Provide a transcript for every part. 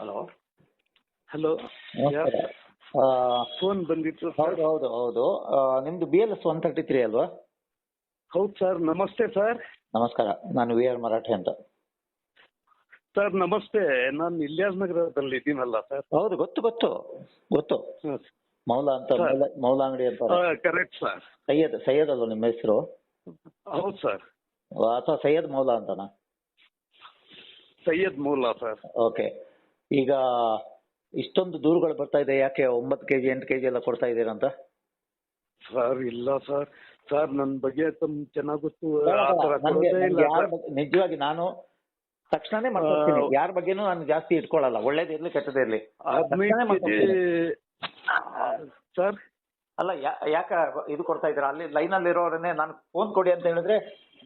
Hello? Hello. Phone ಬಂದಿತ್ತು ಹೌದು ಹೌದು ಹೌದು. ನಿಮ್ದು B L S one thirty three ಅಲ್ವಾ? ಹೌದು ಸರ್ ನಮಸ್ತೆ ಸರ್ ನಮಸ್ಕಾರ. ನಾನು ವಿ ಆರ್ ಮರಾಠೆ ಅಂತ. ಸರ್ ನಮಸ್ತೆ. ನಾನು ಇಲ್ಯಾಸ್ ನಗರದಲ್ಲಿ ಇದ್ದೀನಲ್ಲ ಸರ್ ಹೌದು ಗೊತ್ತು ಗೊತ್ತು. ಗೊತ್ತು. ಮೌಲಾ ಅಂತ ಮೌಲಾ ಅಂಗಡಿ ಅಂತ ಕರೆಕ್ಟ್ ಸರ್ ಸೈಯದ್ ಸೈಯದ್ ಅಲ್ವಾ ನಿಮ್ಮ ಹೆಸರು? ಹೌದು ಸರ್ ಅಥವಾ ಸೈಯದ್ ಮೌಲಾ ಅಂತನಾ? Syed Moula sir okay. ಈಗ ಇಷ್ಟೊಂದು ದೂರುಗಳು ಬರ್ತಾ ಇದೆ ಯಾಕೆ ಒಂಬತ್ತು ಕೆಜಿ ಎಂಟು ಕೆಜಿ ಎಲ್ಲ ಕೊಡ್ತಾ ಇದ್ದೀರಾ ಅಂತ? ಸರ್ ಇಲ್ಲ ಸರ್. ಸರ್ ನನ್ನ ಬಗ್ಗೆ ತಮ್ ಚೆನ್ನಾಗಿ ಗೊತ್ತು ಆ ಥರ ನನ್ಗೆ ಕೊಡೋದೇ ಇಲ್ಲ ನನ್ಗೆ ಸರ್. ಬಗ್ಗೆ- ನಿಜವಾಗಿ ನಾನು ತಕ್ಷಣನೇ ಮಾತಾಡ್ತೀನಿ ಆ, ಯಾರ ಬಗ್ಗೆನೂ ನಾನು ಜಾಸ್ತಿ ಇಟ್ಕೊಳ್ಳಲ್ಲ ಒಳ್ಳೇದಿರ್ಲಿ ಕೆಟ್ಟದಿರ್ಲಿ ಹದಿನೈದು ತಕ್ಷಣನೇ ಕೆಜಿ ಮಾತಾಡ್ತೀನಿ. ಸರ್. ಅಲ್ಲ ಯಾ- ಯಾಕ ಇದು ಕೊಡ್ತಾ ಇದ್ದೀರಾ? ಅಲ್ಲಿ ಲೈನ್ ಅಲ್ಲಿ ಇರೋರನ್ನೇ ನಾನು ಫೋನ್ ಕೊಡಿ ಅಂತ ಹೇಳಿದ್ರೆ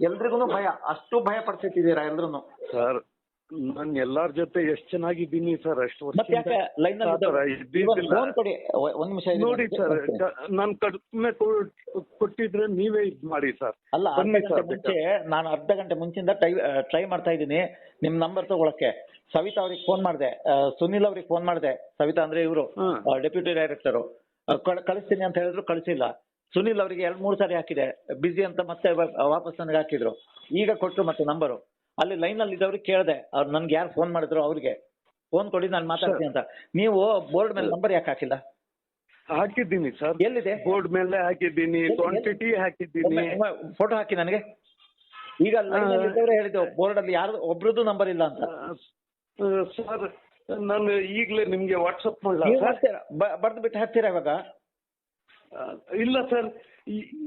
ಎಲ್ರಿಗೂ ಭಯ. ಅಷ್ಟು ಭಯ ಪಡ್ತಿದ್ದೀರಾ ಎಲ್ರು ಸರ್ ನಾನು ಎಲ್ಲಾರ ಜೊತೆ ಎಷ್ಟ್ ಚೆನ್ನಾಗಿದ್ದೀನಿ ಸರ್ ಅಷ್ಟು ಮತ್ತೆ ಯಾಕೆ ಲೈನ್ ಅಲ್ಲಿ ಇದ್ದಿದ್ದಿಲ್ಲ. ಫೋನ್ ಕೊಡಿ ಒ- ಒಂದ್ ನಿಮಿಷ ಇರಿ. ನೋಡಿ ಸರ್ ನಾನು ಕಡಿಮೆ ಕೊಟ್ಟಿದ್ರೆ ನೀವೇ ಇದ್ ಮಾಡಿ ಸರ್. ಅಲ್ಲ ಬನ್ನಿ ಸರ್ ಮುಂಚೆ ನಾನು ಅರ್ಧ ಗಂಟೆ ಮುಂಚಿಂದ ಟ್ರೈ ಟ್ರೈ ಮಾಡ್ತಾ ಇದ್ದೀನಿ. ನಿಮ್ ನಂಬರ್ ತಗೊಳಕ್ಕೆ. ಸವಿತಾ ಅವ್ರಿಗೆ ಫೋನ್ ಮಾಡಿದೆ. ಸುನಿಲ್ ಅವ್ರಿಗೆ ಫೋನ್ ಮಾಡಿದೆ. ಸವಿತಾ ಅಂದ್ರೆ ಇವರು ಹ್ಮ್. ಡೆಪ್ಯೂಟಿ ಡೈರೆಕ್ಟರ್ ಕಳಿಸ್ತೀನಿ ಅಂತ ಹೇಳಿದ್ರು ಕಳಿಸಿಲ್ಲ. ಸುನಿಲ್ ಅವರಿಗೆ ಎರಡ್ ಮೂರು ಸಾರಿ ಹಾಕಿದೆ. ಬಿಸಿ ಅಂತ ಮತ್ತೆ ವ- ವಾಪಸ್ ನನಗೆ ಹಾಕಿದ್ರು. ಈಗ ಕೊಟ್ಟರು ಮತ್ತೆ ನಂಬರು ಅಲ್ಲಿ ಲೈನ್ ಅಲ್ಲಿ ಇದ್ದವ್ರಿಗೆ ಕೇಳಿದೆ ಅವ್ರು ನನ್ಗೆ ಯಾರು ಫೋನ್ ಮಾಡಿದ್ರು ಅವ್ರಿಗೆ. ಫೋನ್ ಕೊಡಿ ನಾನು ಮಾತಾಡ್ತೀನಿ ಅಂತ. ನೀವು ಬೋರ್ಡ್ ಮೇಲೆ ನಂಬರ್ ಯಾಕೆ ಹಾಕಿಲ್ಲ? ಹಾಕಿದ್ದೀನಿ ಸರ್. ಎಲ್ಲಿದೆ? ಬೋರ್ಡ್ ಮೇಲೆ ಹಾಕಿದ್ದೀನಿ ಕ್ವಾಂಟಿಟಿ ಹಾಕಿದ್ದೀನಿ. ಫೋಟೋ ಹಾಕಿ ನನಗೆ. ಈಗ ಲೈನ್ ಅಲ್ಲಿ ಇದ್ದವ್ರೆ ಹೇಳಿದ್ದು ಬೋರ್ಡ್ ಅಲ್ಲಿ ಯಾರು ಒಬ್ರದ್ದು ನಂಬರ್ ಇಲ್ಲ ಅಂತ. ಸರ್ ನಾನು ಈಗಲೇ ನಿಮ್ಗೆ ವಾಟ್ಸಪ್ ಮಾಡಲ ಬರ್ದು ಬಿಟ್ಟು ಹಾಕ್ತೀರಾ ಇವಾಗ? ಇಲ್ಲ ಸರ್.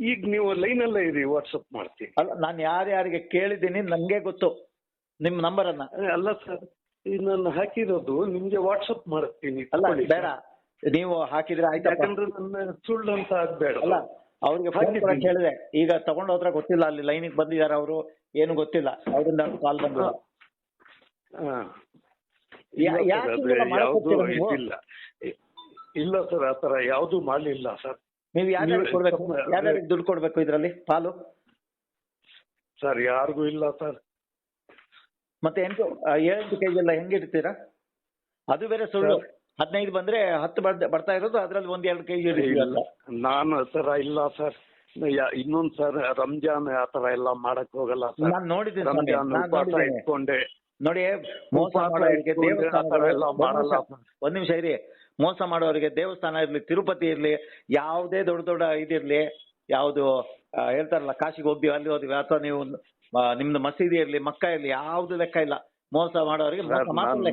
ಈಗ ನೀವು ಲೈನ್ ಅಲ್ಲೇ ಇರಿ ವಾಟ್ಸಪ್ ಮಾಡ್ತೀನಿ. ಅಲ್ಲ ನಾನು ಯಾರ್ಯಾರಿಗೆ ಕೇಳಿದ್ದೀನಿ ನನಗೆ ಗೊತ್ತು. ನಿಮ್ಮ ನಂಬರ್ ಅನ್ನ ಅಲ್ಲ ಸರ್ ನಾನು ಹಾಕಿರೋದು ನಿಮ್ಗೆ ವಾಟ್ಸಪ್ ಮಾಡ್ತೀನಿ ಅಲ್ಲ ಬೇಡ. ನೀವು ಹಾಕಿದ್ರೆ ಆಯ್ತಾ ಯಾಕಂದ್ರೆ ನನ್ನ ಸುಳ್ಳು ಅಂತ ಆಗ್ಬೇಡ. ಅಲ್ಲ ಅವ್ರಿಗೆ ಫೋನ್. ಹೇಳಿದೆ ಈಗ ತಗೊಂಡು ಹೋದ್ರೆ ಗೊತ್ತಿಲ್ಲ ಅಲ್ಲಿ ಲೈನಿಗೆ ಬಂದಿದ್ದಾರೆ ಅವರು ಏನು ಗೊತ್ತಿಲ್ಲ. ಅವರಿಂದ ಕಾಲ್ ಬಂದಿಲ್ಲ. ಇಲ್ಲ ಸರ್, ಆತರ ಯಾವುದು ಮಾಡಲಿಲ್ಲ ಸರ್. ನೀವು ಯಾರ್ಯಾರಿಗೆ ಕೊಡ್ಬೇಕು? ಯಾರು ಯಾರ್ಯಾರಿಗೆ ದುಡ್ಡು ಕೊಡ್ಬೇಕು ಇದರಲ್ಲಿ? ಪಾಲು? ಸರ್ ಯಾರಿಗೂ ಇಲ್ಲ ಸರ್. ಮತ್ತೆ ಎಂಟು ಏಳು ಕೆ ಕೆಜಿ ಎಲ್ಲ ಹೆಂಗೆ ಇಡ್ತೀರಾ? ಅದು ಬೇರೆ ಸುಳ್ಳು. ಸರ್. ಹದಿನೈದು ಬಂದ್ರೆ ಹತ್ತು ಬರ್ತಾ ಇರೋದು ಅದ್ರಲ್ಲಿ ಒಂದ್ ಎರಡು ಕೆಜಿ ಇಲ್ಲ ನಾನು ಥರ ಇಲ್ಲ ಸರ್. ಇನ್ನೊಂದ್ ಸರ್ ರಂಜಾನ್ ಆತರ ಎಲ್ಲ ಮಾಡಕ್ ಹೋಗಲ್ಲ ಸರ್. ನಾನ್ ನೋಡಿದ್ದೀನಿ ಸ್ವಾಮಿ, ರಂಜಾನ್ ಉಪವಾಸ ಇಟ್ಕೊಂಡೆ. ನೋಡಿ ಮೋಸ ಮಾಡೋರಿಗೆ ಸರ್. ಒಂದ್ ನಿಮಿಷ ಇರಿ. ಮೋಸ ಮಾಡೋರಿಗೆ ದೇವಸ್ಥಾನ ಇರಲಿ ತಿರುಪತಿ ಇರಲಿ ಯಾವುದೇ ದೊಡ್ಡ ದೊಡ್ಡ ಇದಿರಲಿ ಯಾವುದು ಹೇಳ್ತಾರಲ್ಲ ಕಾಶಿಗೆ ಹೋಗ್ತೀವಿ ಅಲ್ಲಿ ಹೋದ್ವಿ ಅಥವಾ ನೀವು ನಿಮ್ದು ಮಸೀದಿ ಇರಲಿ ಮಕ್ಕ ಇರಲಿ ಯಾವ್ದು ಲೆಕ್ಕ ಇಲ್ಲ. ಮೋಸ ಮಾಡೋರಿಗೆ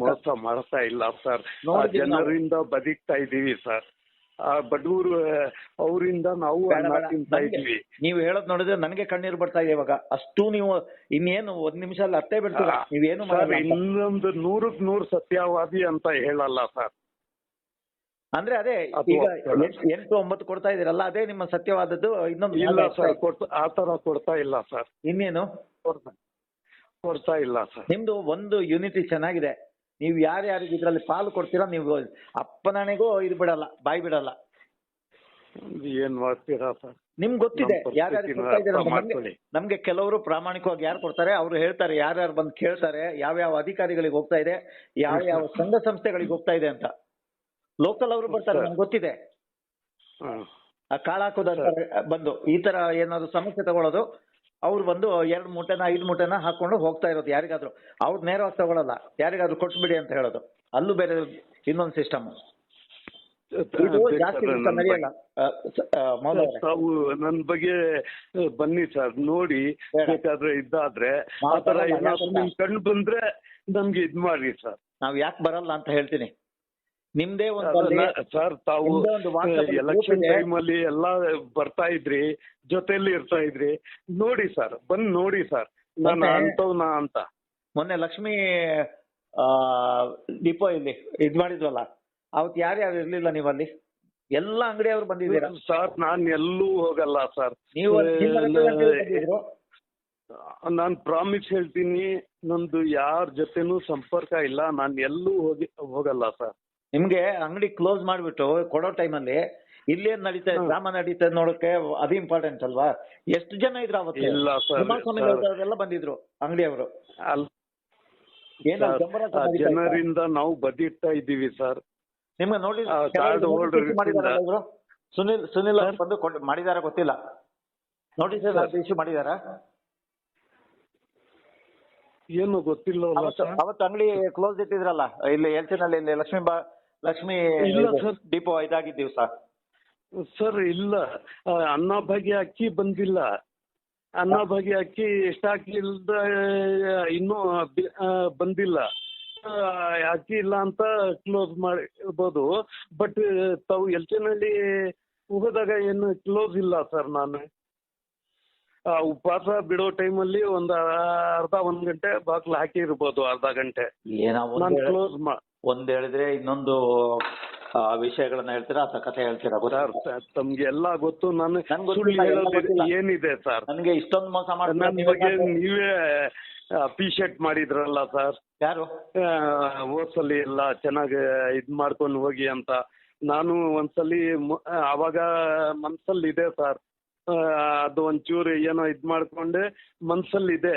ಮೋಸ ಮಾಡ್ತಾ ಇಲ್ಲ ಸರ್. ಜನರಿಂದ ಬದುಕ್ತಾ ಇದ್ದೀವಿ ಸರ್. ಬಡವರು ಅವರಿಂದ ನಾವು ಇದೀವಿ. ನೀವು ಹೇಳೋದ್ ನೋಡಿದ್ರೆ ನನಗೆ ಕಣ್ಣೀರು ಬರ್ತಾ ಇದೆ ಇವಾಗ. ಅಷ್ಟು ನೀವು ಇನ್ನೇನು ಒಂದ್ ನಿಮಿಷ ಅಲ್ಲಿ ಅತ್ತೆ ಬಿಡ್ತೀರಾ? ನೀವೇನು. ಇನ್ನೊಂದು ನೂರಕ್ ನೂರು ಸತ್ಯವಾದಿ ಅಂತ ಹೇಳಲ್ಲ ಸರ್. ಅಂದ್ರೆ ಅದೇ ಈಗ. ಎಂಟ್- ಒಂಬತ್ತು ಕೊಡ್ತಾ ಇದೀರಲ್ಲ ಅದೇ ನಿಮ್ಮ ಸತ್ಯವಾದದ್ದು ಇನ್ನೊಂದು ಇಲ್ಲ ಸರ್. ಕೊಡ್ತಾ ಆ ಕೊಡ್ತಾ ಇಲ್ಲ ಸರ್. ಇನ್ನೇನು? ಕೊಡ್ತಾ ಇಲ್ಲ ಸರ್. ನಿಮ್ದು ಒಂದು ಯೂನಿಟಿ ಚೆನ್ನಾಗಿದೆ. ನೀವು ಯಾರ್ಯಾರಿಗೆ ಇದ್ರಲ್ಲಿ ಪಾಲು ಕೊಡ್ತೀರಾ ನೀವು ಅಪ್ಪನಾಣೆಗೂ ಇದು ಬಿಡಲ್ಲ ಬಾಯಿ ಬಿಡಲ್ಲ. ಏನ್ ಮಾಡ್ತೀರಾ ಸರ್? ನಿಮ್ಗೆ ಗೊತ್ತಿದೆ ಯಾರ್ಯಾರು ನಮ್ಗೆ ಕೆಲವರು ಪ್ರಾಮಾಣಿಕವಾಗಿ ಯಾರು ಕೊಡ್ತಾರೆ ಅವ್ರು ಹೇಳ್ತಾರೆ ಯಾರ್ಯಾರು ಬಂದು ಕೇಳ್ತಾರೆ ಯಾವ ಯಾವ ಅಧಿಕಾರಿಗಳಿಗೆ ಹೋಗ್ತಾ ಇದೆ ಯಾವ ಯಾವ ಸಂಘ ಸಂಸ್ಥೆಗಳಿಗೆ ಹೋಗ್ತಾ ಇದೆ ಅಂತ. ಲೋಕಲ್ ಅವರು ಬರ್ತಾರೆ. ನಮ್ಗೆ ಗೊತ್ತಿದೆ. ಆ ಕಾಳ ಬಂದು ಈ ತರ ಏನಾದ್ರು ಸಮಸ್ಯೆ ತಗೊಳ್ಳೋದು ಅವ್ರು ಬಂದು ಎರಡು ಮೂಟೆನ ಐದು ಮೂಟೆನ ಹಾಕೊಂಡು ಹೋಗ್ತಾ ಇರೋದು ಯಾರಿಗಾದ್ರು. ಅವ್ರು ನೇರವಾಗಿ ತಗೊಳಲ್ಲ ಯಾರಿಗಾದ್ರು ಕೊಟ್ಬಿಡಿ ಅಂತ ಹೇಳೋದು. ಅಲ್ಲೂ ಬೇರೆ ಇನ್ನೊಂದು ಸಿಸ್ಟಮ್. ತಾವು ನನ್ ಬಗ್ಗೆ ಬನ್ನಿ ಸರ್ ನೋಡಿ. ಬೇಕಾದ್ರೆ ಇದ್ದಾದ್ರೆ ಆ ತರ ಬರಲ್ಲ, ಏನಾದ್ರು ನಿಮ್ ಕಂಡು ಬಂದ್ರೆ ನಮ್ಗೆ ಇದ್ ಮಾಡಿ ಸರ್. ನಾವ್ ಯಾಕೆ ಬರಲ್ಲ ಅಂತ ಹೇಳ್ತೀನಿ. ನಿಮ್ದೇ ಒಂದು ಸರ್ ತಾವು ಎಲೆಕ್ಷನ್ ಟೈಮ್ ಅಲ್ಲಿ ಎಲ್ಲಾ ಬರ್ತಾ ಇದ್ರಿ ಜೊತೆಯಲ್ಲಿ ಇರ್ತಾ ಇದ್ರಿ. ನೋಡಿ ಸರ್ ಬಂದ್ ನೋಡಿ ಸರ್. ನಾನು ಅಂತವ್ನ ಅಂತ. ಮೊನ್ನೆ ಲಕ್ಷ್ಮಿ ಡಿಪೋ ಇಲ್ಲಿ ಇದ್ ಮಾಡಿದ್ವಲ್ಲ ಅವತ್ ಯಾರ್ಯಾರು ಇರ್ಲಿಲ್ಲ ನೀವಲ್ಲಿ? ಎಲ್ಲ ಅಂಗಡಿಯವರು ಬಂದಿದ್ದೀರಾ? ಸರ್ ನಾನ್ ಎಲ್ಲೂ ಹೋಗಲ್ಲ ಸರ್. ನೀವು. ನಾನ್ ಪ್ರಾಮಿಸ್ ಹೇಳ್ತೀನಿ ನಂದು ಯಾರ ಜೊತೆನೂ ಸಂಪರ್ಕ ಇಲ್ಲ ನಾನ್ ಎಲ್ಲೂ ಹೋಗಿ ಹೋಗಲ್ಲ ಸರ್. ನಿಮ್ಗೆ ಅಂಗಡಿ ಕ್ಲೋಸ್ ಮಾಡ್ಬಿಟ್ಟು ಕೊಡೋ ಟೈಮಲ್ಲಿ ಇಲ್ಲೇನ್ ನಡೀತಾ ಇದೆ. ಡ್ರಾಮಾ ನಡೀತಾ ಇದೆ ನೋಡಕ್ಕೆ ಅದು ಇಂಪಾರ್ಟೆಂಟ್ ಅಲ್ವಾ? ಎಷ್ಟು ಜನ ಇದ್ರು ಅವತ್ತು? ಇಲ್ಲ ಬಂದಿದ್ರು ಅಂಗಡಿ ಅವರು. ಏನು ಆ? ಜನರಿಂದ ನಾವು ಬದಿಡ್ತಾ ಇದ್ದೀವಿ ಸರ್. ನಿಮ್ಗೆ ನೋಡಿ ಆ, ಕೆಲವ್ರಿಗೆ ಕಾರ್ಡ್ notice holder issue ಮಾಡಿದಾರಲ್ಲ ಇವ್ರು? ಸುನಿಲ್ ಸುನಿಲ್ ಅವ್ರು? ಬಂದು ಕೊಡ್- ಮಾಡಿದಾರ ಗೊತ್ತಿಲ್ಲ. ನೋಟಿಸ್ ಇಶ್ಯೂ ಮಾಡಿದಾರ? ಏನು ಗೊತ್ತಿಲ್ಲ ಅವತ್ತು ಸರ್. ಅವತ್ತು ಅಂಗಡಿ ಕ್ಲೋಸ್ ಇಟ್ಟಿದ್ರಲ್ಲ ಇಲ್ಲಿ ಎಲ್ಚಿನಲ್ಲಿ ಇಲ್ಲಿ ಲಕ್ಷ್ಮೀ ಬಾ ಲಕ್ಷ್ಮಿ ಇಲ್ಲ ಸರ್. ಡಿಪೋ ಇದಾಗಿದ್ದ ದಿವಸ ಸರ್ ಇಲ್ಲ. ಅನ್ನಭಾಗ್ಯ ಅಕ್ಕಿ ಬಂದಿಲ್ಲ. ಅನ್ನಭಾಗ್ಯ ಅಕ್ಕಿ ಎಷ್ಟಾಗಿಲ್ದ ಇನ್ನೂ ಬಿ- ಆ, ಬಂದಿಲ್ಲ. ಅಕ್ಕಿ ಇಲ್ಲ ಅಂತ ಕ್ಲೋಸ್ ಮಾಡಿರ್ಬೋದು ಬಟ್ ತಾವು ಎಲ್ಚಿನಲ್ಲಿ ಹೋದಾಗ ಏನು ಕ್ಲೋಸ್ ಇಲ್ಲ ಸರ್ ನಾನು. ಉಪವಾಸ ಬಿಡೋ ಟೈಮಲ್ಲಿ ಒಂದು ಅರ್ಧ ಒಂದ್ ಗಂಟೆ ಬಾಗ್ಲು ಹಾಕಿರ್ಬೋದು ಅರ್ಧ ಗಂಟೆ. ನಾನು ಕ್ಲೋಸ್ ಮಾ ಒಂದ್ ಹೇಳಿದ್ರೆ ಇನ್ನೊಂದು ವಿಷಯಗಳನ್ನ ಹೇಳ್ತೀರಾ? ಅಥವಾ ಕಥೆ ಹೇಳ್ತೀರಾ? ಸರ್ ತಮ್ಗೆ ಎಲ್ಲಾ ಗೊತ್ತು. ನಾನು. ಏನಿದೆ ಸರ್? ನನ್ಗೆ ಇಷ್ಟೊಂದು ಮೋಸ ಮಾಡ್ತಾರೆ? ನೀವೇ ಅಪ್ರಿಶಿಯೇಟ್ ಮಾಡಿದ್ರಲ್ಲ ಸರ್? ಯಾರು? ಓದ್ಸಲಿ ಎಲ್ಲ ಚೆನ್ನಾಗಿ ಇದ್ ಮಾಡ್ಕೊಂಡು ಹೋಗಿ ಅಂತ. ನಾನು ಒಂದ್ಸಲಿ ಅವಾಗ ಮನ್ಸಲ್ಲಿ ಇದೆ ಸರ್ ಅದು ಒಂಚೂರು ಏನೋ ಇದ್ ಮಾಡ್ಕೊಂಡೆ ಮನ್ಸಲ್ಲಿ ಇದೆ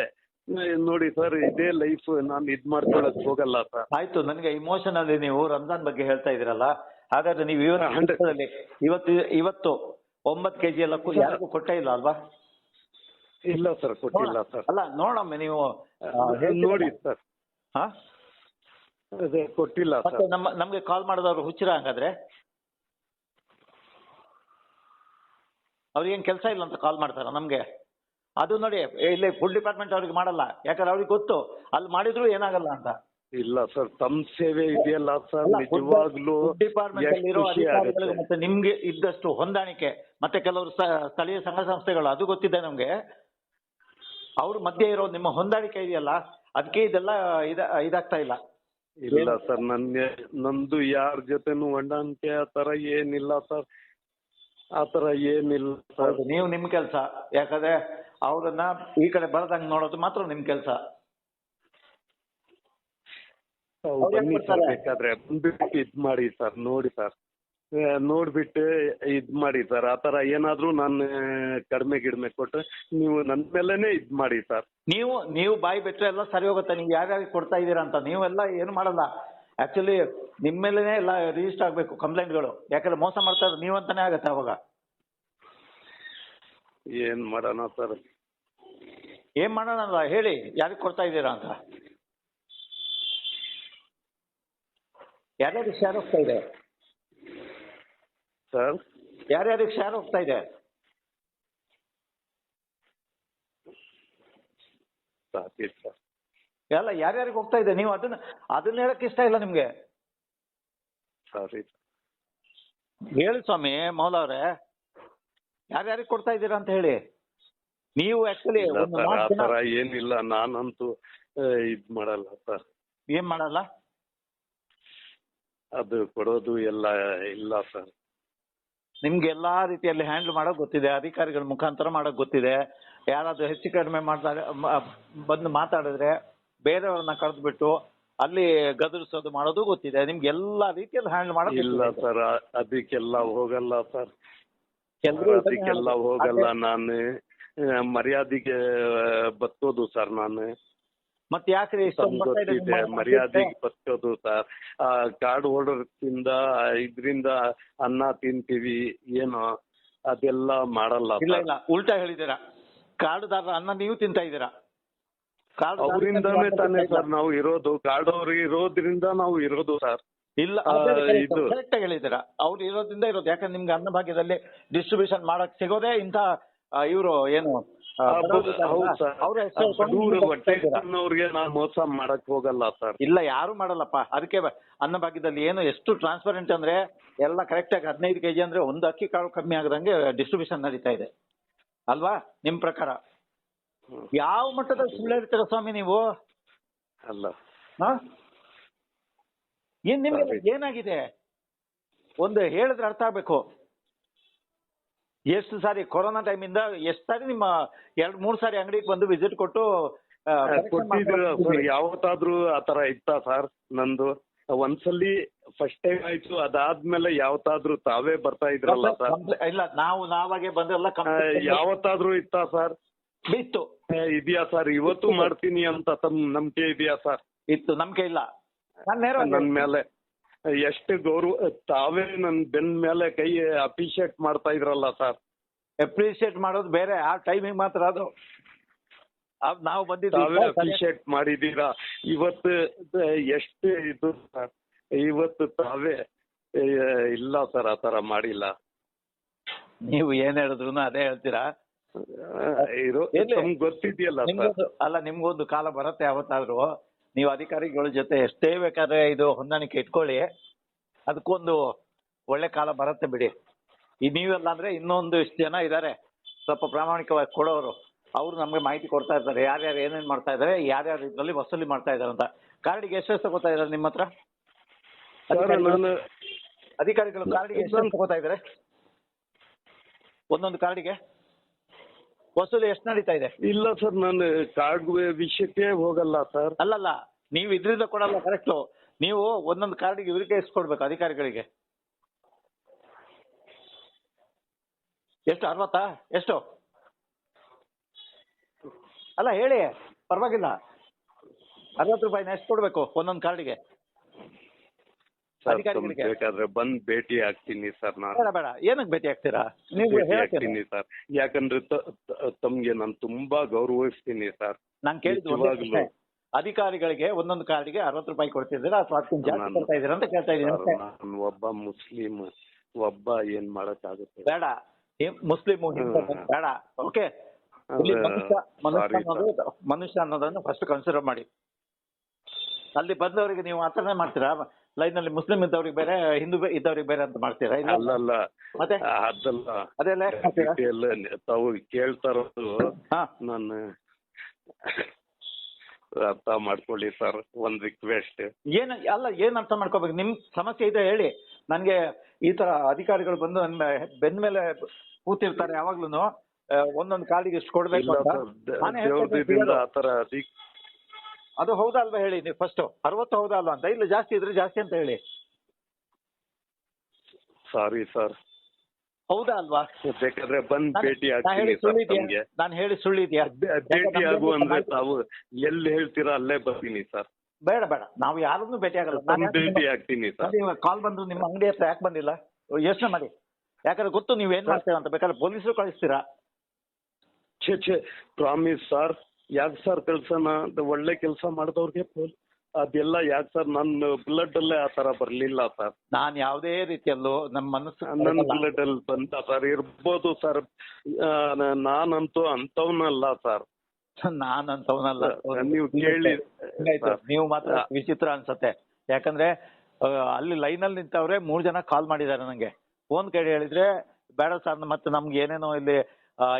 ನೋಡಿ ಸರ್ ಇದೇ ಲೈಫ್ ನಾನು ಇದ್ ಮಾಡ್ಕೊಳ್ಳಕ್ ಹೋಗಲ್ಲ ಸರ್ ಆಯ್ತು ನನಗೆ ಇಮೋಷನ್ ಅಲ್ಲಿ ನೀವು ರಂಜಾನ್ ಬಗ್ಗೆ ಹೇಳ್ತಾ ಇದೀರಲ್ಲ ಹಾಗಾದ್ರೆ ನೀವು ಇವತ್ತು ಹಂಡ್ರೆಡ್. ಇವತ್ತು ಇವತ್ತು ಒಂಬತ್ ಕೆಜಿ ಎಲ್ಲ ಕು- ಯಾರಿಗೂ ಕೊಟ್ಟೇ ಇಲ್ಲ ಅಲ್ವಾ? ಇಲ್ಲ ಸರ್ ಕೊಟ್ಟಿಲ್ಲ ಸರ್. ಅಲ್ಲ ನೋಡಮ್ಮ ನೀವು ನೋಡಿ ಸರ್. ಹಾ? ಅದೇ ಕೊಟ್ಟಿಲ್ಲ ಮತ್ತೆ ನಮ್ಮ ನಮ್ಗೆ ಕಾಲ್ ಮಾಡಿದವರು ಹುಚ್ಚಿರ ಹಂಗಾದ್ರೆ? ಅವ್ರಿಗೇನ್ ಕೆಲಸ ಇಲ್ಲ ಅಂತ ಕಾಲ್ ಮಾಡ್ತಾರ ನಮ್ಗೆ? ಅದು ನೋಡಿ ಇಲ್ಲಿ ಫುಲ್ ಡಿಪಾರ್ಟ್ಮೆಂಟ್ ಅವ್ರಿಗೆ ಮಾಡಲ್ಲ. ಯಾಕಂದ್ರೆ ಅವ್ರಿಗೆ ಗೊತ್ತು. ಅಲ್ಲಿ ಮಾಡಿದ್ರು ಏನಾಗಲ್ಲ ಅಂತ. ಇಲ್ಲ ಸರ್ ತಮ್ಮ ಸೇವೆ ಇದೆಯಲ್ಲ ಸರ್ ನಿಜವಾಗ್ಲೂ ಡಿಪಾರ್ಟ್ಮೆಂಟ್ ಅಲ್ಲಿ ಎಷ್ಟು ಇರೋ ಅಧಿಕಾರಿಗಳಿಗೆ ಮತ್ತೆ ನಿಮ್ಗೆ ಇದ್ದಷ್ಟು ಹೊಂದಾಣಿಕೆ ಮತ್ತೆ ಕೆಲವರು ಸ್ಥಳೀಯ ಸಂಘ ಸಂಸ್ಥೆಗಳು ಅದು ಗೊತ್ತಿದೆ ನಮ್ಗೆ. ಅವ್ರ ಮಧ್ಯೆ ಇರೋ ನಿಮ್ಮ ಹೊಂದಾಣಿಕೆ ಇದೆಯಲ್ಲ ಅದಕ್ಕೆ ಇದೆಲ್ಲ ಇದ ಇದಾಗ್ತಾ ಇಲ್ಲ. ಇಲ್ಲ ಸರ್ ನನ್ನ ನಂದು ಯಾರ ಜೊತೆನೂ ಹೊಂದಾಣಿಕೆ ಆ ತರ ಏನಿಲ್ಲ ಸರ್. ಆ ತರ ಏನಿಲ್ಲ ಸರ್. ನೀವು ನಿಮ್ ಕೆಲಸ. ಯಾಕಂದ್ರೆ ಅವ್ರನ್ನ ಈ ಕಡೆ ಬರದಂಗ್ ನೋಡೋದು ಮಾತ್ರ ನಿಮ್ ಕೆಲಸ. ತಾವು ಬನ್ನಿ ಸರ್ ಮಾಡ್ತಾರೆ? ಬೇಕಾದ್ರೆ ಬಂದ್ಬಿಟ್ಟು ಇದ್ ಮಾಡಿ ಸರ್ ನೋಡಿ ಸರ್. ನೋಡ್ಬಿಟ್ಟು ಇದ್ ಮಾಡಿ ಸರ್ ಆ ತರ ಏನಾದ್ರೂ ನಾನು ಕಡಿಮೆ ಗಿಡಮೆ ಕೊಟ್ರೆ ನೀವು ನನ್ ಮೇಲೆನೆ ಇದ್ ಮಾಡಿ ಸರ್. ನೀವು ನೀವು ಬಾಯಿ ಬಿಟ್ರೆ ಎಲ್ಲ ಸರಿ ಹೋಗುತ್ತೆ ನೀವು ಯಾರ್ಯಾರಿಗೆ ಕೊಡ್ತಾ ಇದ್ದೀರಾ ಅಂತ ನೀವೆಲ್ಲ ಏನು ಮಾಡಲ್ಲ. ಆಕ್ಚುಲಿ ನಿಮ್ಮ ಮೇಲೆನೆ ಎಲ್ಲ ರಿಜಿಸ್ಟರ್ ಆಗ್ಬೇಕು ಕಂಪ್ಲೇಂಟ್ಗಳು. ಯಾಕಂದ್ರೆ ಮೋಸ ಮಾಡ್ತಾ ಇರೋದು ನೀವಂತಾನೆ ಆಗತ್ತೆ ಅವಾಗ. ಏನ್ ಮಾಡೋಣ ಸರ್? ಏನ್ ಮಾಡೋಣಲ್ಲ ಹೇಳಿ ಯಾರಿಗೆ ಕೊಡ್ತಾ ಇದ್ದೀರಾ ಅಂತ? ಯಾರ್ಯಾರಿಗೆ ಶೇರ್ ಹೋಗ್ತಾ ಇದೆ? ಸರ್? ಯಾರ್ಯಾರಿಗೆ ಶೇರ್ ಹೋಗ್ತಾ ಇದೆ? ಸಾಕಿ ಸರ್. ಎಲ್ಲ ಯಾರ್ಯಾರಿಗೆ ಹೋಗ್ತಾ ಇದೆ? ನೀವು ಅದನ್ನ ಅದನ್ನ ಹೇಳಕ್ ಇಷ್ಟ ಇಲ್ಲ ನಿಮ್ಗೆ? ಸರಿ. ಹೇಳಿ ಸ್ವಾಮಿ ಮೌಲ ಅವ್ರೆ. ಯಾರ್ಯಾರಿಗೆ ಕೊಡ್ತಾ ಇದ್ದೀರಾ ಅಂತ ಹೇಳಿ? ನೀವು ಆಕ್ಚುಲಿ ಇಲ್ಲ ಒಂದು ಸರ್ ಆ ನಾಲ್ಕು ಜನ ಏನಿಲ್ಲ. ನಾನಂತೂ ಇದ್ ಮಾಡಲ್ಲ ಸರ್. ಏನ್ ಮಾಡಲ್ಲ? ಅದು ಕೊಡೋದು ಎಲ್ಲ ಇಲ್ಲ ಸರ್. ನಿಮ್ಗೆ ಎಲ್ಲಾ ರೀತಿಯಲ್ಲಿ ಹ್ಯಾಂಡಲ್ ಮಾಡೋಕ್ ಗೊತ್ತಿದೆ ಅಧಿಕಾರಿಗಳ ಮುಖಾಂತರ ಮಾಡೋಕ್ ಗೊತ್ತಿದೆ. ಯಾರಾದ್ರೂ ಹೆಚ್ಚು ಕಡಿಮೆ ಮಾಡ್ತಾರೆ ಮ- ಬಂದು ಮಾತಾಡಿದ್ರೆ ಬೇರೆಯವ್ರನ್ನ ಕರೆದ್ಬಿಟ್ಟು ಅಲ್ಲಿ ಗದರಿಸೋದು ಮಾಡೋದು ಗೊತ್ತಿದೆ. ನಿಮ್ಗೆ ಎಲ್ಲಾ ರೀತಿಯಲ್ಲಿ ಹ್ಯಾಂಡಲ್ ಮಾಡೋದು ಇಲ್ಲ. ಸರ್ ಅದಕ್ಕೆಲ್ಲ ಹೋಗಲ್ಲ ಸರ್. ಕೆಲ್ವ್ರು ಇದನ್ನೇ ಅದಕ್ಕೆಲ್ಲ ಹೇಳೋದು. ಹೋಗಲ್ಲ ನಾನು ಮರ್ಯಾದೆಗೆ ಬತ್ತೋದು ಸರ್ ನಾನು. ಮತ್ತೆ ಯಾಕ್ರಿ ಗೊತ್ತಿದೆ ಮರ್ಯಾದೆಗೆ ಬತ್ತೋದು ಸರ್. ಆ ಕಾರ್ಡ್ ಹೋಲ್ಡರ್ಸಿಂದ ಇದ್ರಿಂದ ಅನ್ನ ತಿಂತೀವಿ ಏನು ಅದೆಲ್ಲ ಮಾಡಲ್ಲ ಇಲ್ಲ ಇಲ್ಲ ಉಲ್ಟಾ ಹೇಳಿದ್ದೀರಾ? ಕಾರ್ಡ್ದಾರರ ಅನ್ನ ನೀವು ತಿಂತಾ ಇದ್ದೀರಾ? ಅವರಿಂದಾನೇ ತಾನೇ ಸರ್ ನಾವು ಇರೋದು ಕಾರ್ಡ್ ಇರೋದ್ರಿಂದ ನಾವು ಇರೋದು ಸರ್. ಇಲ್ಲ ಇದು- ಕರೆಕ್ಟ್ ಆಗಿ ಹೇಳಿದ್ದೀರಾ. ಅವ್ರು ಇರೋದ್ರಿಂದ ಇರೋದು. ಯಾಕಂದ್ರೆ ನಿಮ್ಗೆ ಅನ್ನಭಾಗ್ಯದಲ್ಲಿ ಡಿಸ್ಟ್ರಿಬ್ಯೂಷನ್ ಮಾಡಕ್ ಸಿಗೋದೇ ಇಂಥ ಇವರು ಏನು ಅವ್ರಿಗೆ ನಾನು ಮೋಸ ಮಾಡಕ್ ಹೋಗಲ್ಲ ಸರ್. ಇಲ್ಲ ಯಾರು ಮಾಡಲ್ಲಪ್ಪ. ಅದಕ್ಕೆ ಅನ್ನ ಅನ್ನಭಾಗ್ಯದಲ್ಲಿ ಏನು ಎಷ್ಟು ಟ್ರಾನ್ಸ್ಪರೆಂಟ್ ಅಂದ್ರೆ ಎಲ್ಲ ಕರೆಕ್ಟ್ ಆಗಿ ಹದಿನೈದು ಕೆಜಿ ಅಂದ್ರೆ ಒಂದು ಅಕ್ಕಿ ಕಾಳು ಕಮ್ಮಿ ಆಗದಂಗೆ ಡಿಸ್ಟ್ರಿಬ್ಯೂಷನ್ ನಡೀತಾ ಇದೆ. ಅಲ್ವಾ? ನಿಮ್ ಪ್ರಕಾರ. ಯಾವ ಮಟ್ಟದಲ್ಲಿ ಸುಳ್ಳು ಇರ್ತೀರ ಸ್ವಾಮಿ ನೀವು? ಅಲ್ಲ. ಹಾ ಏನ್ ನಿಮ್ಗೆ ಏನಾಗಿದೆ? ಒಂದು ಹೇಳಿದ್ರೆ ಅರ್ಥ ಆಗ್ಬೇಕು. ಎಷ್ಟು ಸಾರಿ ಕೊರೋನಾ ಇಂದ ಎಷ್ಟು ಸಾರಿ ನಿಮ್ಮ ಎರಡ್ ಮೂರ್ ಸಾರಿ ಅಂಗಡಿಗೆ ಬಂದು ವಿಸಿಟ್ ಕೊಟ್ಟು ಯಾವತ್ತಾದ್ರೂ ಆ ತರ ಇತ್ತಾ ಸರ್ ನಂದು? ಒಂದ್ಸಲಿ ಫಸ್ಟ್ ಟೈಮ್ ಆಯ್ತು ಅದಾದ್ಮೇಲೆ ಯಾವತ್ತಾದ್ರೂ ತಾವೇ ಬರ್ತಾ ಇದ್ರಲ್ಲ ಸರ್ ಇಲ್ಲ ನಾವು ನಾವಾಗೆ ಬಂದಿರಲ್ಲ ಯಾವತ್ತಾದ್ರೂ ಇತ್ತಾ ಸರ್? ಇತ್ತು. ಇದೆಯಾ ಸರ್? ಇವತ್ತು ಮಾಡ್ತೀನಿ ಅಂತ ತಮ್ ನಂಬಿಕೆ ಇದೆಯಾ ಸರ್? ಇತ್ತು ನಂಬಿಕೆ ಇಲ್ಲ. ನಾನು ಮೇಲೆ ಎಷ್ಟು ಗೌರವ ತಾವೇ ನನ್ ಬೆನ್ ಮೇಲೆ ಕೈ ಅಪ್ರಿಶಿಯೇಟ್ ಮಾಡ್ತಾ ಇದ್ರಲ್ಲ ಸರ್. ಅಪ್ರಿಶಿಯೇಟ್ ಮಾಡೋದು ಬೇರೆ ಆ ಟೈಮಿಂಗ್ ಮಾತ್ರ ಅದು. ನಾವು ಬಂದಿದ್ದೀವಿ ಅಪ್ರಿಶಿಯೇಟ್ ಮಾಡಿದೀರಾ ಇವತ್ತು ಎಷ್ಟು ಇದು ಸರ್? ಇವತ್ತು ತಾವೇ ಇಲ್ಲ ಸರ್ ಆ ತರ ಮಾಡಿಲ್ಲ. ನೀವು ಏನ್ ಹೇಳಿದ್ರು ಅದೇ ಹೇಳ್ತೀರಾ? ಇರೋ ಗೊತ್ತಿದೆಯಲ್ಲ ಅಲ್ಲ ನಿಮ್ಗೊಂದು ಕಾಲ ಬರುತ್ತೆ ಯಾವತ್ತಾದ್ರೂ. ನೀವು ಅಧಿಕಾರಿಗಳ ಜೊತೆ ಎಷ್ಟೇ ಬೇಕಾದ್ರೆ ಇದು ಹೊಂದಾಣಿಕೆ ಇಟ್ಕೊಳ್ಳಿ. ಅದಕ್ಕೊಂದು ಒಳ್ಳೆ ಕಾಲ ಬರುತ್ತೆ ಬಿಡಿ. ಈ ನೀವೆಲ್ಲ ಅಂದ್ರೆ ಇನ್ನೊಂದು ಇಷ್ಟು ಜನ ಇದ್ದಾರೆ ಸ್ವಲ್ಪ ಪ್ರಾಮಾಣಿಕವಾಗಿ ಕೊಡೋರು. ಅವ್ರು ನಮ್ಗೆ ಮಾಹಿತಿ ಕೊಡ್ತಾ ಇರ್ತಾರೆ. ಯಾರ್ಯಾರು ಏನೇನ್ ಮಾಡ್ತಾ ಇದ್ದಾರೆ ಯಾರ್ಯಾರು ಇದ್ರಲ್ಲಿ ವಸೂಲಿ ಮಾಡ್ತಾ ಇದ್ದಾರೆ ಅಂತ. ಕಾರ್ಡಿಗೆ ಎಷ್ಟು ತಗೋತಾ ಇದ್ದಾರೆ ನಿಮ್ಮ ಹತ್ರ? ಅಧಿಕಾರಿಗಳು- ಅಧಿಕಾರಿಗಳು ಕಾರ್ಡಿಗೆ ಎಷ್ಟು ತಗೋತಾ ಇದ್ದಾರೆ? ಒಂದೊಂದು ಕಾರ್ಡಿಗೆ ವಸೂಲಿ ಎಷ್ಟು ನಡೀತಾ ಇದೆ? ಇಲ್ಲ ಸರ್ ನಾನು ಕಾರ್ಡ್ ವಿಷಯಕ್ಕೆ ಹೋಗಲ್ಲ ಸರ್. ಅಲ್ಲಲ್ಲ ನೀವು ಇದ್ರಿಂದ ಕೊಡಲ್ಲ ಕರೆಕ್ಟು ನೀವು ಒಂದೊಂದು ಕಾರ್ಡಿಗೆ ಇವರಿಗೆ ಇಸ್ಕೊಡ್ಬೇಕು ಕೊಡ್ಬೇಕು ಅಧಿಕಾರಿಗಳಿಗೆ. ಎಷ್ಟು ಅರವತ್ತಾ? ಎಷ್ಟು? ಅಲ್ಲ ಹೇಳಿ ಪರವಾಗಿಲ್ಲ. ಅರವತ್ತು ರೂಪಾಯಿನ ಎಷ್ಟು ಕೊಡ್ಬೇಕು ಒಂದೊಂದು ಕಾರ್ಡಿಗೆ? ಸರ್ ಅಧಿಕಾರಿಗಳಿಗೆ. ಬೇಕಾದ್ರೆ ಬಂದ್ ಭೇಟಿ ಆಗ್ತೀನಿ ಸರ್ ನಾನು. ಬೇಡ ಬೇಡ. ಏನಕ್ಕೆ ಭೇಟಿ ಆಗ್ತೀರಾ? ನೀವು ಹೇಳ್ತೀನಿ ಹೇಳ್ತೀರಾ ಆಗ್ತೀನಿ ಸರ್. ಯಾಕಂದ್ರೆ ತ- ತ- ತಮ್ಗೆ ನಾನು ತುಂಬಾ ಗೌರವಿಸ್ತೀನಿ ಸರ್. ನಾನು ಕೇಳಿದ್ದು ಒಂದೇ ನಿಜವಾಗ್ಲೂ. ಪ್ರಶ್ನೆ. ಅಧಿಕಾರಿಗಳಿಗೆ ಒಂದೊಂದು ಕಾರ್ಡಿಗೆ ಅರವತ್ತು ರೂಪಾಯಿ ಕೊಡ್ತಿದ್ದೀರಾ? ಅಥವಾ ಅದಕ್ಕಿಂತ ಜಾಸ್ತಿ ನಾನು- ಕೊಡ್ತಾ ಇದ್ದೀರಾ ಅಂತ ಕೇಳ್ತಾ ಇದ್ದೀನಿ. ಸರ್, ಅಷ್ಟೇ. ನಾನು ಒಬ್ಬ ಮುಸ್ಲಿಂ ಒಬ್ಬ ಏನ್ ಮಾಡಕ್ಕಾಗುತ್ತೆ? ಬೇಡ. ಮುಸ್ಲಿಂ ಹಿಂದೂ ಹ್ಮ್. ಬೇಡ. ಓಕೆ. ಇಲ್ಲಿ ಅದೇ, ಮನುಷ್ಯ ಮನುಷ್ಯ sorry ಅನ್ನೋದು ಮನುಷ್ಯ ಅನ್ನೋದನ್ನು ಫಸ್ಟ್ ಕನ್ಸಿಡರ್ ಮಾಡಿ. ಅಲ್ಲಿ ಬಂದವರಿಗೆ ನೀವು ಆತರನೆ ಥರನೇ ಮಾಡ್ತೀರಾ ನಲ್ಲಿ ಮುಸ್ಲಿಂ ಇದ್ದವ್ರಿಗೆ ಬೇರೆ ಹಿಂದೂ ಇದ್ದವ್ರಿಗೆ ಬೇರೆ ಅಂತ ಮಾಡ್ತೀರಾ ಅಲ್ಲ ಅಲ್ಲಲ್ಲ ಮತ್ತೆ? ಅದಲ್ಲ ಅದೆಲ್ಲ ಯಾಕ್ ಮಾಡ್ತೀರಾ? Detail ತಾವು ಕೇಳ್ತಾ ಹಾ. ನಾನು ಅರ್ಥ ಮಾಡ್ಕೊಳ್ಳಿ ಸರ್ ಒಂದ್ ರಿಕ್ವೆಸ್ಟ್ ಏನ್ ಅಲ್ಲ ಏನ್ ಅರ್ಥ ಮಾಡ್ಕೋಬೇಕು? ನಿಮ್ ಸಮಸ್ಯೆ ಇದೆ ಹೇಳಿ. ನನ್ಗೆ ಈ ತರ ಅಧಿಕಾರಿಗಳು ಬಂದು ನನ್ನ ಬೆನ್ನ ಮೇಲೆ ಕೂತಿರ್ತಾರೆ ಯಾವಾಗ್ಲೂ ಒಂದೊಂದು ಕಾಲಿಗೆ ಇಷ್ಟು ಕೊಡ್ಬೇಕು ಅಂತ. ನಾನೇ ಹೇಳ್ತಾ ಇದ್ದೀನಿ ದೇವ್ರದಿಂದ ಆತರ ಅಧಿಕ್ ಅದು ಹೌದಾ ಅಲ್ವಾ ಹೇಳಿ ನೀವು ಫಸ್ಟ್ ಅರವತ್ತು ಹೌದಾ ಅಲ್ವಾ ಅಂತ? ಇಲ್ಲ ಜಾಸ್ತಿ ಇದ್ರೆ ಜಾಸ್ತಿ ಅಂತ ಹೇಳಿ. ಸಾರಿ ಸರ್ ಹೌದಾ ಅಲ್ವಾ? ಬೇಕಾದ್ರೆ ಬಂದ್ ಭೇಟಿ ನಾನು ಹೇಳಿ ಆಗ್ತೀನಿ ಸರ್ ತಮ್ಗೆ. ನಾನು ಹೇಳಿ ಸುಳ್ಳಿದ್ಯಾ ಭೇಟಿ ಆಗು ಅಂದ್ರೆ ತಾವು ಎಲ್ಲಿ ಹೇಳ್ತೀರಾ ಅಲ್ಲೇ ಬರ್ತೀನಿ ಸರ್ ಬೇಡ ಬೇಡ. ನಾವು ಯಾರನ್ನೂ ಭೇಟಿ ಆಗಲ್ಲ. ಭೇಟಿ ಆಗ್ತೀನಿ ಸರ್ ಕಾಲ್ ಬಂದ್ರು ನಿಮ್ಮ ಅಂಗಡಿ ಹತ್ರ ಯಾಕೆ ಬಂದಿಲ್ಲ? ಯೋಚನೆ ಮಾಡಿ. ಯಾಕಂದ್ರೆ ಗೊತ್ತು ನೀವು ಏನ್ ಮಾಡ್ತೀರಾ ಅಂತ ಬೇಕಾದ್ರೆ ಪೊಲೀಸರು ಕಳಿಸ್ತೀರಾ? ಛೇ ಛೇ ಪ್ರಾಮಿಸ್ ಸರ್ ಯಾಕೆ ಸರ್ ಕೆಲ್ಸನ ಒಳ್ಳೆ ಕೆಲಸ ಮಾಡಿದವ್ರಿಗೆ ಅದೆಲ್ಲ ಯಾಕೆ ಸರ್ ನನ್ನ ಬ್ಲಡ್ ಅಲ್ಲೇ ಆ ತರ ಬರ್ಲಿಲ್ಲ ಸರ್. ನಾನು ಯಾವ್ದೇ ರೀತಿಯಲ್ಲೂ ನಮ್ಮ ಮನಸ್ಸು ನನ್ನ ಬ್ಲಡ್ ಅಲ್ಲಿ ಬಂತ ಸರ್ ಇರ್ಬೋದು ಸರ್ ನಾನಂತೂ ಅಂತವನಲ್ಲ ಸರ್. ನಾನಂತವನಲ್ಲ ನೀವು ಕೇಳಿ. ನೀವು ಮಾತ್ರ ವಿಚಿತ್ರ ಅನ್ಸತ್ತೆ. ಯಾಕಂದ್ರೆ ಅಲ್ಲಿ ಲೈನಲ್ಲಿ ನಿಂತವ್ರೆ ಮೂರ್ ಜನ ಕಾಲ್ ಮಾಡಿದ್ದಾರೆ ನಂಗೆ. ಫೋನ್ ಕಡೆ ಹೇಳಿದ್ರೆ ಬೇಡ ಸರ್ ಮತ್ತೆ ನಮ್ಗೆ ಏನೇನೋ ಇಲ್ಲಿ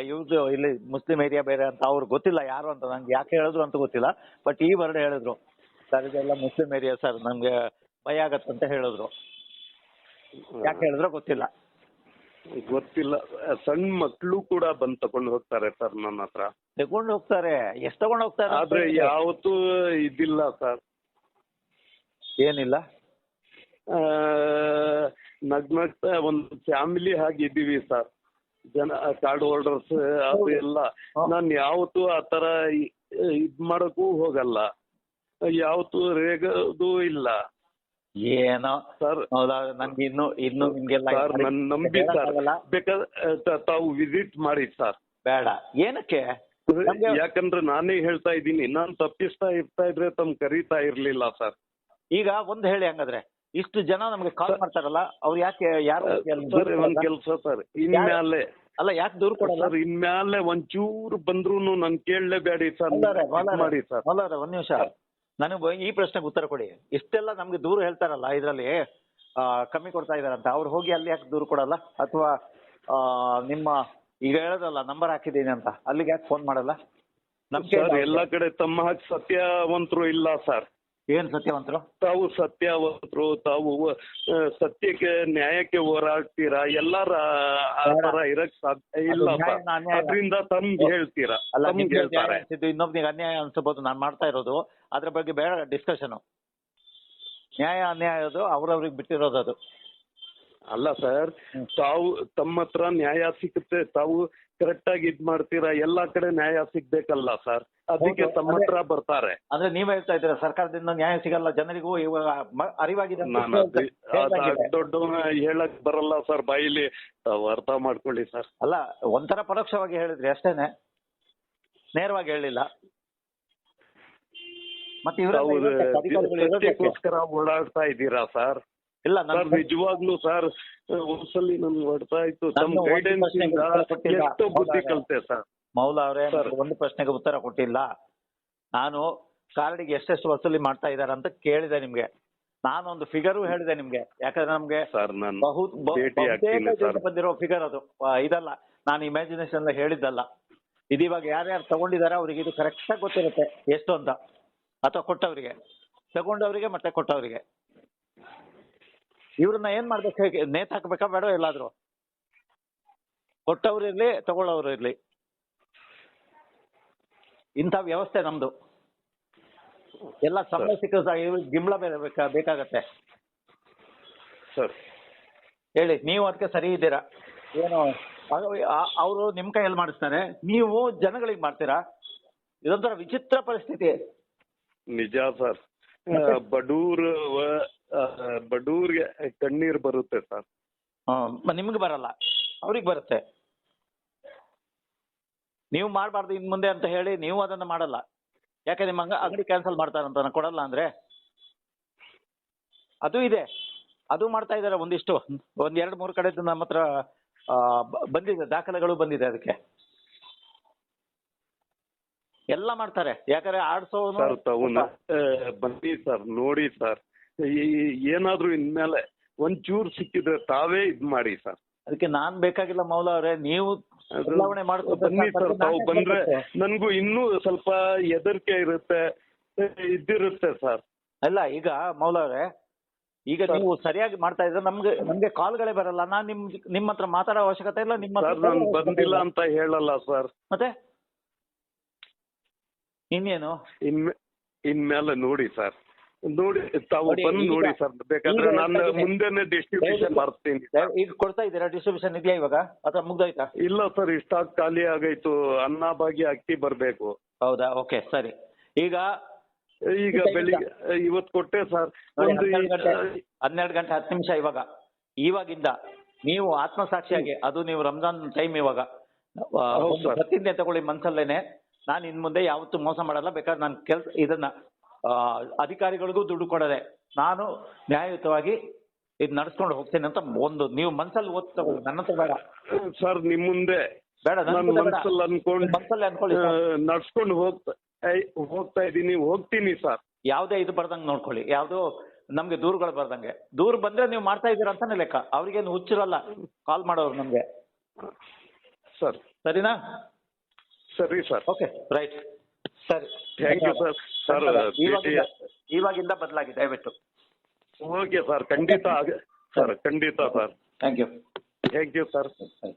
ಇವ್ರದ್ದು ಇಲ್ಲಿ ಮುಸ್ಲಿಂ ಏರಿಯಾ ಬೇರೆ ಅಂತ ಅವ್ರು ಗೊತ್ತಿಲ್ಲ ಯಾರು ಅಂತ ನಂಗೆ ಯಾಕೆ ಹೇಳಿದ್ರು ಅಂತ ಗೊತ್ತಿಲ್ಲ. ಬಟ್ ಈ ವರ್ಡ್ ಹೇಳಿದ್ರು. ಸರ್ ಇದೆಲ್ಲ ಮುಸ್ಲಿಂ ಏರಿಯಾ ಸರ್ ನಮ್ಗೆ ಭಯ ಆಗತ್ತಂತ ಹೇಳಿದ್ರು. ಯಾಕೆ ಹೇಳಿದ್ರು ಗೊತ್ತಿಲ್ಲ. ಗೊತ್ತಿಲ್ಲ. ಸಣ್ಣ ಮಕ್ಕಳು ಕೂಡ ಬಂದ್ ತಗೊಂಡು ಹೋಗ್ತಾರೆ ಸರ್ ನನ್ನ ಹತ್ರ. ತಗೊಂಡು ಹೋಗ್ತಾರೆ. ಎಷ್ಟು ತಗೊಂಡು ಹೋಗ್ತಾರೆ ಆದ್ರೆ ಯಾವತ್ತು ಇದಿಲ್ಲ ಸರ್ ಏನಿಲ್ಲ. ನಗ್ನಗ್ತಾ ಒಂದು ಫ್ಯಾಮಿಲಿ ಹಾಗಿದ್ದೀವಿ ಸರ್ ಜನ ಕಾರ್ಡ್ ಹೋಲ್ಡರ್ಸ್ ಅದು ಎಲ್ಲ. ನಾನ್ ಯಾವತ್ತೂ ಆ ತರ ಇದ್ ಮಾಡಕ್ಕೂ ಹೋಗಲ್ಲ. ಯಾವತ್ತೂ ರೇಗದು ಇಲ್ಲ. ಏನೋ. ಸರ್ ನನ್ಗೆ ಇನ್ನು ಇನ್ನು ನಿಮ್ಗೆಲ್ಲ ಸರ್ ನಂಬಿ ಸರ್. ಬೇಕಾದ್ರೆ ತಾವು ವಿಸಿಟ್ ಮಾಡಿ ಸರ್ ಬೇಡ. ಏನಕ್ಕೆ? ಯಾಕಂದ್ರೆ ನಾನೇ ಹೇಳ್ತಾ ಇದ್ದೀನಿ. ನಾನು ತಪ್ಪಿಸ್ತಾ ಇರ್ತಾ ಇದ್ರೆ ತಮ್ ಕರೀತಾ ಇರ್ಲಿಲ್ಲ ಸರ್ ಈಗ ಒಂದ್ ಹೇಳಿ ಹಂಗಾದ್ರೆ. ಇಷ್ಟು ಜನ ನಮ್ಗೆ ಕಾಲ್ ಮಾಡ್ತಾರಲ್ಲ ಅವ್ರು ಯಾಕೆ ಯಾರು ಸರ್ ಇನ್ಮೇಲೆ ಒಂದ್? ಕೆಲ್ಸ ಸರ್ ಇನ್ಮ್ಯಾಲೆ ಅಲ್ಲ ಯಾಕೆ ದೂರ ಕೊಡಲ್ಲ? ಸರ್ ಇನ್ಮ್ಯಾಲೆ ಒಂಚೂರು ಬಂದ್ರು ನನ್ ಕೇಳಲೇಬೇಡಿ ಸರ್ ಮಾಡಿ ಸರ್. ಅಲ್ಲ ಒಂದ್ ನಿಮಿಷ. ನನಗೆ ಈ ಪ್ರಶ್ನೆಗೆ ಉತ್ತರ ಕೊಡಿ. ಇಷ್ಟೆಲ್ಲ ನಮ್ಗೆ ದೂರ ಹೇಳ್ತಾರಲ್ಲ ಇದ್ರಲ್ಲಿ ಕಮ್ಮಿ ಕೊಡ್ತಾ ಇದಾರಂತ ಅವ್ರು ಹೋಗಿ ಅಲ್ಲಿ ಯಾಕೆ ದೂರ ಕೊಡಲ್ಲ? ಅಥವಾ ನಿಮ್ಮ ಈಗ ಹೇಳೋದಲ್ಲ ನಂಬರ್ ಹಾಕಿದ್ದೀನಿ ಅಂತ ಅಲ್ಲಿಗೆ ಯಾಕೆ ಫೋನ್ ಮಾಡಲ್ಲ? ನಮ್ ಸರ್ ಎಲ್ಲಾ ಕಡೆ ತಮ್ಮ ಹಾಕಿ ಸತ್ಯವಂತರು ಇಲ್ಲ ಸರ್. ಏನ್ ಸತ್ಯವಂತರು? ತಾವು ಸತ್ಯವಂತರು ತಾವು ಸತ್ಯಕ್ಕೆ ನ್ಯಾಯಕ್ಕೆ ಹೋರಾಡ್ತೀರಾ? ಎಲ್ಲಾರ ಆ ತರ ಇರಕ್ ಸಾಧ್ಯ ಇಲ್ಲ ಅದರಿಂದ ತಮ್ಗೆ ಹೇಳ್ತೀರಾ? ಅಲ್ಲ ತಮ್ಗೆ ನಿಮ್ಗೆ ಹೇಳ್ತಾರೆ. ಅನ್ಸಿದ್ದು ಇನ್ನೊಬ್ನಿಗೆ ಅನ್ಯಾಯ ಅನ್ಸಬಹುದು ನಾನು ಮಾಡ್ತಾ ಇರೋದು. ಅದ್ರ ಬಗ್ಗೆ ಬೇಡ ಡಿಸ್ಕಷನ್ ನ್ಯಾಯ ಅನ್ಯಾಯ ಅದು ಅವ್ರವ್ರಿಗೆ ಬಿಟ್ಟಿರೋದು ಅದು. ಅಲ್ಲ ಸರ್ ತಾವು ತಮ್ಮ ಹತ್ರ ನ್ಯಾಯ ಸಿಗುತ್ತೆ. ತಾವು ಕರೆಕ್ಟ್ ಆಗಿ ಇದ್ ಮಾಡ್ತೀರಾ? ಎಲ್ಲಾ ಕಡೆ ನ್ಯಾಯ ಸಿಗ್ಬೇಕಲ್ಲ ಸರ್. ಅದಕ್ಕೆ ಹೌದು, ತಮ್ಮ ಅದೇ. ಹತ್ರ ಬರ್ತಾರೆ. ಅಂದ್ರೆ ನೀವ್ ಹೇಳ್ತಾ ಇದ್ದೀರಾ ಸರ್ಕಾರದಿಂದ ನ್ಯಾಯ ಸಿಗಲ್ಲ ಜನರಿಗೂ ಇವಾಗ ಮ- ಅರಿವಾಗಿದೆ ಅಂತ ನಾನು ಅದು ಹೇಳಕ್ ಬರಲ್ಲ ಸರ್ ಬಾಯಿಲಿ ತಾವು ಅರ್ಥ ಮಾಡ್ಕೊಳ್ಳಿ ಸರ್. ಅಲ್ಲ ಒಂಥರ ಪರೋಕ್ಷವಾಗಿ ಹೇಳಿದ್ರಿ ಅಷ್ಟೇನೆ. ನೇರವಾಗಿ ಹೇಳಿಲ್ಲ. ಮತ್ತೆ ಇವರು ತಾವು ಇರೋದಕ್ಕೆ ಅಧಿಕಾರಿಗಳು ಇರೋದಕ್ಕೆ. ಸತ್ಯಕ್ಕೋಸ್ಕರ ಓಡಾಡ್ತಾ ಇದ್ದೀರಾ ಸರ್? ಇಲ್ಲ ಸರ್ ನಾನು ನಿಜವಾಗ್ಲೂ ಸರ್ ಒಂದ್ಸಲಿ ನಾನು ಹೊಡ್ತಾ ಇತ್ತು. ತಮ್ಮ ಗೈಡೆನ್ಸ್. ಎಷ್ಟೋ ಬುದ್ಧಿ? ಕಲ್ತೆ ಸರ್. ಮೌಲ ಅವರೇ. ಒಂದು ಪ್ರಶ್ನೆಗೆ ಉತ್ತರ ಕೊಟ್ಟಿಲ್ಲ. ನಾನು ಕಾರ್ಡಿಗೆ ಎಷ್ಟೆಷ್ಟು ವಸೂಲಿ ಮಾಡ್ತಾ ಇದ್ದಾರೆ ಅಂತ ಕೇಳಿದೆ ನಿಮ್ಗೆ. ನಾನೊಂದು ಫಿಗರು ಹೇಳಿದೆ ನಿಮ್ಗೆ. ಯಾಕಂದ್ರೆ ನಮ್ಗೆ ಬಹುತೇಕ ಬಂದಿರೋ ಫಿಗರ್ ಅದು. ಇದಲ್ಲ ನಾನು ಇಮ್ಯಾಜಿನೇಷನ್ ಹೇಳಿದ್ದಲ್ಲ. ಇದೀವಾಗ ಯಾರ್ಯಾರು ತಗೊಂಡಿದ್ದಾರೆ ಅವ್ರಿಗೆ ಇದು ಕರೆಕ್ಟ್ ಆಗಿ ಗೊತ್ತಿರುತ್ತೆ. ಎಷ್ಟು ಅಂತ. ಅಥವಾ ಕೊಟ್ಟವರಿಗೆ. ತಗೊಂಡವರಿಗೆ ಮತ್ತೆ ಕೊಟ್ಟವರಿಗೆ. ಇವ್ರನ್ನ ಏನ್ ಮಾಡ್ಬೇಕು ಹೇಗೆ ನೇತ್ ಹಾಕ್ಬೇಕಾ ಬೇಡ ಎಲ್ಲಾದ್ರೂ? ಕೊಟ್ಟವ್ರು ಇರ್ಲಿ ತಗೊಳ್ಳೋರು ಇರ್ಲಿ. ಇಂಥ ವ್ಯವಸ್ಥೆ ನಮ್ದು. ಎಲ್ಲ ಸಮಯ ಸಿಕ್ಕ ಗಿಂಬಳ ಬೇರೆ ಬೇಕಾ ಬೇಕಾಗತ್ತೆ. ಸರ್. ಹೇಳಿ ನೀವು ಅದಕ್ಕೆ ಸರಿ ಇದ್ದೀರಾ? ಏನು? ಅವರು ನಿಮ್ಮ ಕೈಯಲ್ಲಿ ಮಾಡಿಸ್ತಾರೆ. ನೀವು ಜನಗಳಿಗೆ ಮಾಡ್ತೀರಾ? ಇದೊಂಥರ ವಿಚಿತ್ರ ಪರಿಸ್ಥಿತಿ. ನಿಜ ಸರ್. ಬಡೂರ್ ಬಡೂರ್ಗೆ ಕಣ್ಣೀರ್ ಬರುತ್ತೆ ಸರ್. ನಿಮ್ಗೆ ಬರಲ್ಲ. ಅವ್ರಿಗೆ ಬರುತ್ತೆ. ನೀವು ಮಾಡಬಾರ್ದು ಇನ್ ಮುಂದೆ ಅಂತ ಹೇಳಿ ನೀವು ಅದನ್ನ ಮಾಡಲ್ಲ. ಯಾಕೆ ನಿಮ್ಮ ಅಂಗ ಅಂಗಡಿ ಕ್ಯಾನ್ಸಲ್ ಮಾಡ್ತಾರಂತ ಕೊಡಲ್ಲ ಅಂದ್ರೆ? ಅದು ಇದೆ. ಅದು ಮಾಡ್ತಾ ಇದ್ದಾರೆ ಒಂದಿಷ್ಟು. ಒಂದ್ ಎರಡ್ ಮೂರು ಕಡೆ ನಮ್ಮ ಹತ್ರ ಬಂದಿದೆ. ದಾಖಲೆಗಳು ಬಂದಿದೆ ಅದಕ್ಕೆ. ಎಲ್ಲ ಮಾಡ್ತಾರೆ. ಯಾಕಂದ್ರೆ ಆಡ್ಸೋ ಬನ್ನಿ ಸರ್ ನೋಡಿ ಸರ್. ಏನಾದ್ರೂ ಇನ್ಮೇಲೆ ಒಂಚೂರು ಸಿಕ್ಕಿದ್ರೆ ತಾವೇ ಇದ್ ಮಾಡಿ ಸರ್. ಅದಕ್ಕೆ ನಾನ್ ಬೇಕಾಗಿಲ್ಲ ಮೌಲ ಅವರೇ ನೀವು ಬದಲಾವಣೆ ಬನ್ನಿ ಸರ್ ತಾವು ಬಂದ್ರೆ. ನನ್ಗೂ ಇನ್ನೂ ಸ್ವಲ್ಪ ಹೆದರಿಕೆ ಇರುತ್ತೆ ಇದ್ದಿರುತ್ತೆ ಸರ್. ಅಲ್ಲ ಈಗ ಮೌಲ ಅವರೇ ಈಗ ನೀವು ಸರಿಯಾಗಿ ಮಾಡ್ತಾ ಇದ್ರೆ ನಮ್ಗೆ ನಮ್ಗೆ ಕಾಲ್ಗಳೇ ಬರಲ್ಲ. ನಾನ್ ನಿಮ್ ನಿಮ್ಮ ಹತ್ರ ಮಾತಾಡೋ ಅವಶ್ಯಕತೆ ಇಲ್ಲ ನಿಮ್ಮ ಬಂದಿಲ್ಲ ಅಂತ ಹೇಳಲ್ಲ ಸರ್. ಮತ್ತೆ? ಇನ್ನೇನು? ಇನ್ಮೆ ಇನ್ಮೇಲೆ ನೋಡಿ ಸರ್. ನೋಡಿ ತಾವು ಬಂದು ನೋಡಿ ಸರ್. ಬೇಕಾದ್ರೆ ನಾನು ಮುಂದೆನೆ ಡಿಸ್ಟ್ರಿಬ್ಯೂಷನ್ ಮಾಡ್ತೀನಿ. ಈಗ ಕೊಡ್ತಾ ಇದ್ದೀರಾ? ಡಿಸ್ಟ್ರಿಬ್ಯೂಷನ್ ಇದೆಯಾ ಇವಾಗ? ಅಥವಾ ಮುಗ್ದೋಯ್ತಾ? ಇಲ್ಲ ಸರ್ ಸ್ಟಾಕ್ ಖಾಲಿ ಆಗೈತು. ಅನ್ನ ಭಾಗ್ಯ ಅಕ್ಕಿ ಬರ್ಬೇಕು. ಹೌದಾ? ಓಕೆ ಸರಿ. ಈಗ ಈಗ ಬೆಳಿಗ್ಗೆ ಇವತ್ತು ಕೊಟ್ಟೆ ಸರ್. ಒಂದು ಹನ್ನೆರಡು ಗಂಟೆ ಹತ್ತು ನಿಮಿಷ ಇವಾಗ. ಇವಾಗಿಂದ ನೀವು ಆತ್ಮಸಾಕ್ಷಿಯಾಗಿ ಅದು ನೀವು ರಂಜಾನ್ ಟೈಮ್ ಇವಾಗ. ಪ್ರತಿಜ್ಞೆ ತಗೊಳ್ಳಿ ಮನ್ಸಲ್ಲೇನೆ. ನಾನು ಇನ್ ಮುಂದೆ ಯಾವತ್ತೂ ಮೋಸ ಮಾಡಲ್ಲ. ಬೇಕಾದ್ರೆ ನಾನು ಕೆಲ್ಸ ಇದನ್ನ ಅಧಿಕಾರಿಗಳಿಗೂ ದುಡ್ಡು ಕೊಡದೆ ನಾನು ನ್ಯಾಯಯುತವಾಗಿ ಇದು ನಡ್ಸ್ಕೊಂಡು ಹೋಗ್ತೇನೆ ಅಂತ ಒಂದು ನೀವು ಮನ್ಸಲ್ಲಿ ಓದ್ತಾ ನನ್ನ ಹತ್ರ ಬೇಡ. ಸರ್ ನಿಮ್ ಮುಂದೆ ಬೇಡ ನನ್ನ ನಾನು ಹತ್ರ ಬೇಡ. ಮನ್ಸಲ್ಲಿ ಅನ್ಕೊಂಡು ನಿಮ್ಮ ಮನ್ಸಲ್ಲಿ ಅನ್ಕೊಳ್ಳಿ ಸರ್. ನಡ್ಸ್ಕೊಂಡು ಹೋಗ್ತಾ ಹೋಗ್ತಾ ಇದ್ದೀನಿ ಹೋಗ್ತೀನಿ ಸರ್. ಯಾವ್ದೇ ಇದು ಬರ್ದಂಗ್ ನೋಡ್ಕೊಳ್ಳಿ. ಯಾವುದು ನಮ್ಗೆ ದೂರುಗಳು ಬರ್ದಂಗೆ. ದೂರ್ ಬಂದ್ರೆ ನೀವು ಮಾಡ್ತಾ ಇದ್ದೀರಾ ಅಂತಾನೆ ಲೆಕ್ಕ. ಅವ್ರಿಗೇನು ಹುಚ್ಚಿರಲ್ಲ. ಕಾಲ್ ಮಾಡೋರು ನಮ್ಗೆ. ಸರ್. ಸರಿನಾ? ಸರಿ ಸರ್. Okay right. ಸರಿ. ಥ್ಯಾಂಕ್ ಯು ಸರ್ ಸರ್ ಇವಾಗಿಂದ ಇವಾಗಿಂದ ಬದಲಾಗಿ ದಯವಿಟ್ಟು. ಓಕೆ ಸರ್ ಖಂಡಿತ ಆಗ ಸರ್ ಖಂಡಿತ sir thank you thank you sir ಸರಿ.